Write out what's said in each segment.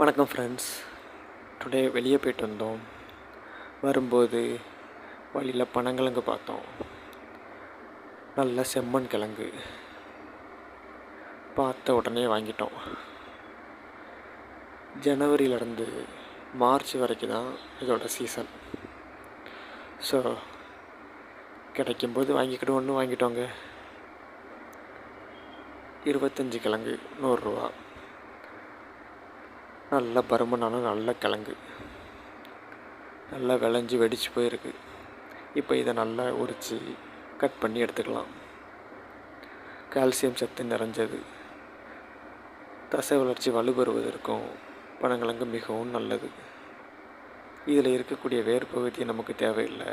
வணக்கம் friends today வெளியே போயிட்டு வந்தோம். வரும்போது வழியில் பனங்கிழங்கு பார்த்தோம். நல்ல செம்மண் கிழங்கு. பார்த்த உடனே வாங்கிட்டோம். ஜனவரியிலேருந்து மார்ச் வரைக்கும் தான் இதோட சீசன் ஸோ கிடைக்கும்போது வாங்கிக்கிட்டு ஒன்று வாங்கிட்டோங்க. இருபத்தஞ்சி கிழங்கு நூறுரூவா நல்ல பருமனான நல்ல கிழங்கு. நல்லா விளைஞ்சி வெடித்து போயிருக்கு. இப்போ இதை நல்லா உரித்து கட் பண்ணி எடுத்துக்கலாம். கால்சியம் சத்து நிறைஞ்சது. தசை வளர்ச்சி வலுப்பெறுவதற்கும் பனங்கிழங்கு மிகவும் நல்லது. இதில் இருக்கக்கூடிய வேர் பகுதி நமக்கு தேவையில்லை.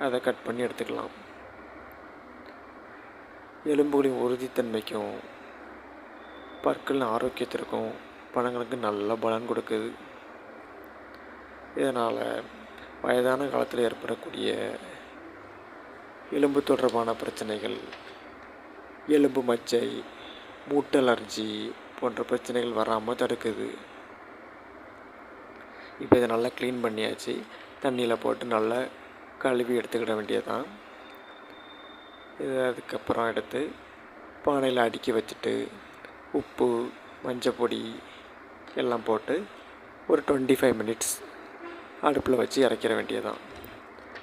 அதை கட் பண்ணி எடுத்துக்கலாம். எலும்புகளின் உறுதித்தன்மைக்கும் பற்களின் ஆரோக்கியத்திற்கும் பழங்களுக்கு நல்ல பலன் கொடுக்குது. இதனால் வயதான காலத்தில் ஏற்படக்கூடிய எலும்பு தொடர்பான பிரச்சனைகள் எலும்பு மச்சை மூட்டு அலர்ஜி போன்ற பிரச்சனைகள் வராமல் தடுக்குது. இப்போ இதை நல்லா க்ளீன் பண்ணியாச்சு. தண்ணியில் போட்டு நல்லா கழுவி எடுத்துக்கிட வேண்டியதான் இது அதுக்கப்புறம் எடுத்து பானையில் அடுக்கி வச்சுட்டு உப்பு மஞ்சப்பொடி எல்லாம் போட்டு ஒரு டுவெண்ட்டி ஃபைவ் மினிட்ஸ் அடுப்பில் வச்சு இறக்கிற வேண்டியதான்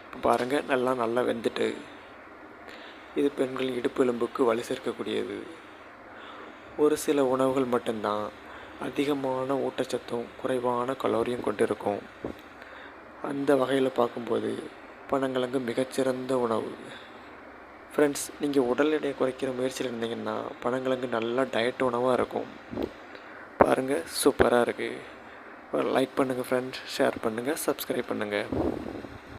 இப்போ பாருங்கள் நல்லா நல்லா வெந்துட்டு இது பெண்கள் இடுப்பு எலும்புக்கு வலு சேர்க்கக்கூடியது. ஒரு சில உணவுகள் மட்டும்தான். அதிகமான ஊட்டச்சத்தும் குறைவான கலோரியும் கொண்டிருக்கும். அந்த வகையில் பார்க்கும்போது பனங்கிழங்கு மிகச்சிறந்த உணவு. ஃப்ரெண்ட்ஸ் நீங்கள் உடல் எடையை குறைக்கிற முயற்சியில் இருந்தீங்கன்னா பனங்கிழங்கு நல்லா டயட் உணவாக இருக்கும். பாருங்கள் சூப்பராக இருக்குது லைக் பண்ணுங்கள் ஃப்ரெண்ட்ஸ் ஷேர் பண்ணுங்கள் சப்ஸ்கிரைப் பண்ணுங்கள்